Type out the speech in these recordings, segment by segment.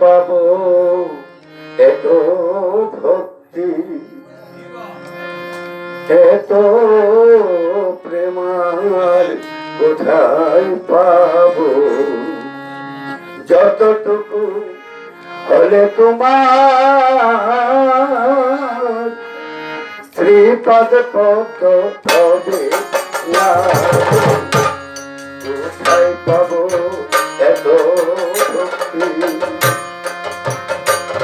পাবো এত ভক্তি, এত প্রেমার কোথায় পাবো। যতটুকু হলে তোমার শ্রীপদ পদ হবে না। কোথায় পাবো এত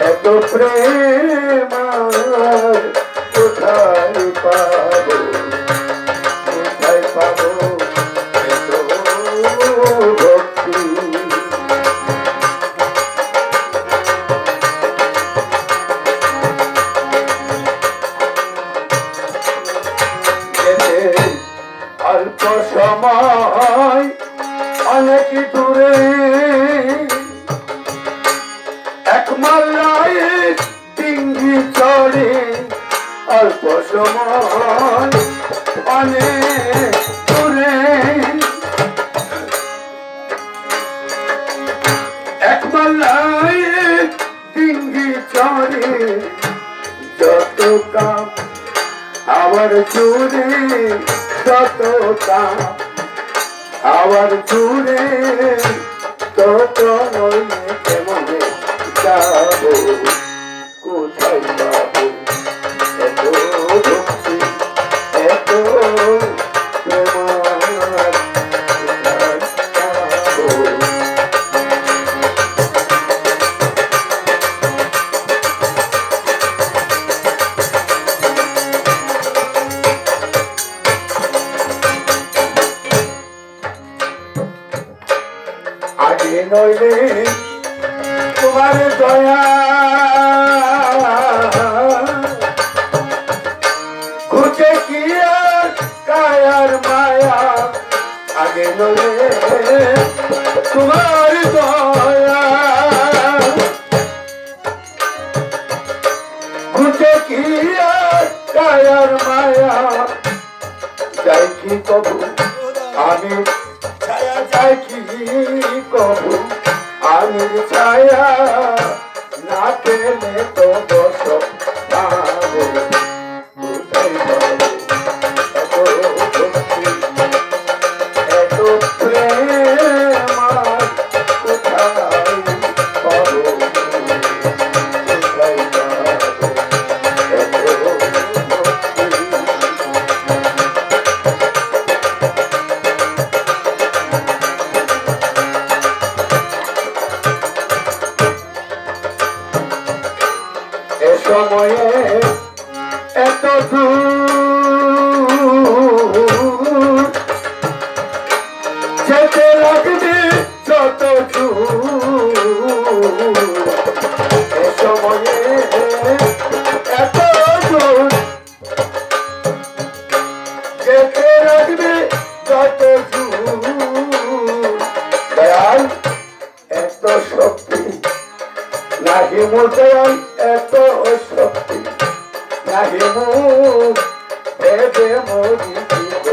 এত প্রেম কোথায় পাবো? অল্প অনেক দূরে। এক মাল্লায় ডিঙ্গি চড়ে যত আবার চুরে যত আবার চুরে নইলে তোমার দয়া। খুঁজে কি আর কায়ার মায়া? আগে নইলে তোমার দয়া। খুঁজে কি কায়ার মায়া? যাই কি কবু, আমি কি কবু আমি ছায়া না পেলে তো বস নাহি এত শক্তি। নাহি ভেবে মরি দিব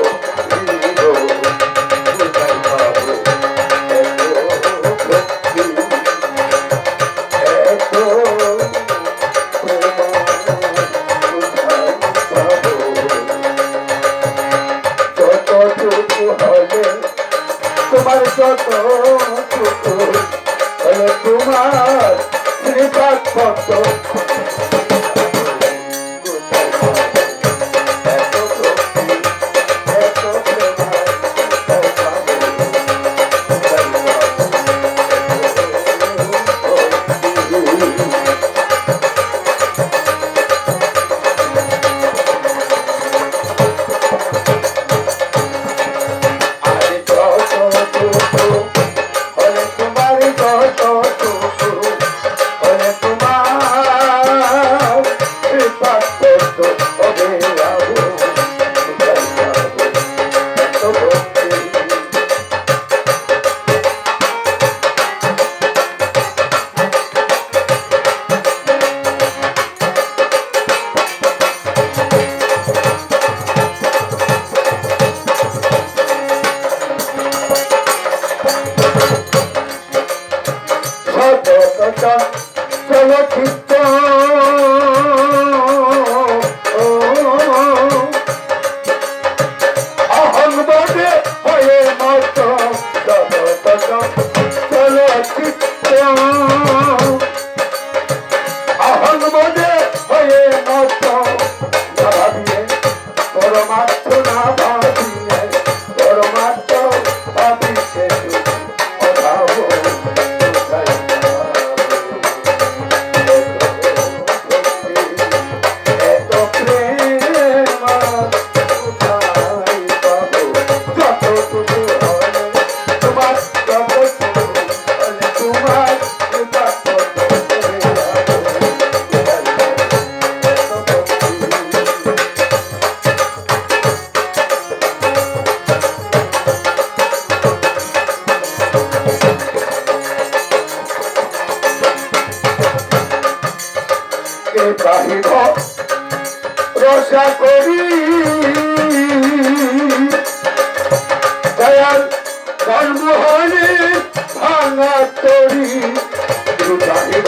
চলচ্চিত্র। বাহিব রসা করি। দয়াল জন্মহনে ভাঙা তরি বাহিব